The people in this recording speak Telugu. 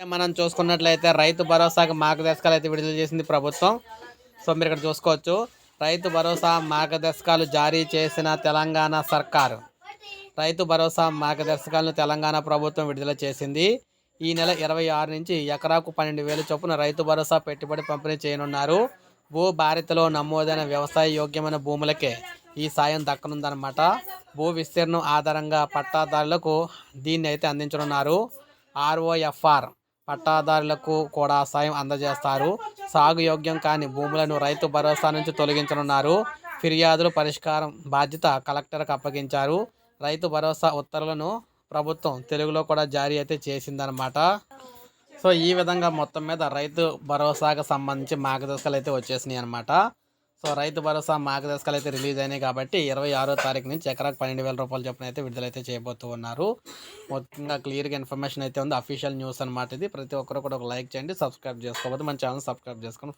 మనం చూసుకున్నట్లయితే రైతు భరోసాకు మార్గదర్శకాలు అయితే విడుదల చేసింది ప్రభుత్వం. సో మీరు ఇక్కడ చూసుకోవచ్చు. రైతు భరోసా మార్గదర్శకాలు జారీ చేసిన తెలంగాణ సర్కారు. రైతు భరోసా మార్గదర్శకాలను తెలంగాణ ప్రభుత్వం విడుదల చేసింది. ఈ నెల ఇరవై ఆరు నుంచి ఎకరాకు పన్నెండు వేల చొప్పున రైతు భరోసా పెట్టుబడి పంపిణీ చేయనున్నారు. భూ భారతిలో నమోదైన వ్యవసాయ యోగ్యమైన భూములకే ఈ సాయం దక్కనుందనమాట భూ విస్తీర్ణం ఆధారంగా పట్టాదారులకు దీన్ని అయితే అందించనున్నారు. ఆర్ఓఎఫ్ఆర్. పట్టాదారులకు కూడా సాయం అందజేస్తారు. సాగు యోగ్యం కాని భూములను రైతు భరోసా నుంచి తొలగించనున్నారు. ఫిర్యాదుల పరిష్కారం బాధ్యత కలెక్టర్కు అప్పగించారు. రైతు భరోసా ఉత్తర్వులను ప్రభుత్వం తెలుగులో కూడా జారీ అయితే చేసిందనమాట సో ఈ విధంగా మొత్తం మీద రైతు భరోసాకు సంబంధించి మార్గదర్శకాలు అయితే వచ్చేసినాయి అనమాట సో రైతు భరోసా మార్గదర్శకాలు అయితే రిలీజ్ అయినాయి కాబట్టి ఇరవై ఆరో తారీఖు నుంచి ఎకరాకు పన్నెండు వేల రూపాయల చొప్పున అయితే విడుదలైతే చేయబోతూ ఉన్నారు. మొత్తంగా క్లియర్గా ఇన్ఫర్మేషన్ అయితే ఉంది. అఫీషియల్ న్యూస్ అనమాట ఇది. ప్రతి ఒక్కరు కూడా ఒక లైక్ చేయండి సబ్స్క్రైబ్ చేసుకోకపోతే మన ఛానల్ సబ్స్క్రైబ్ చేసుకొని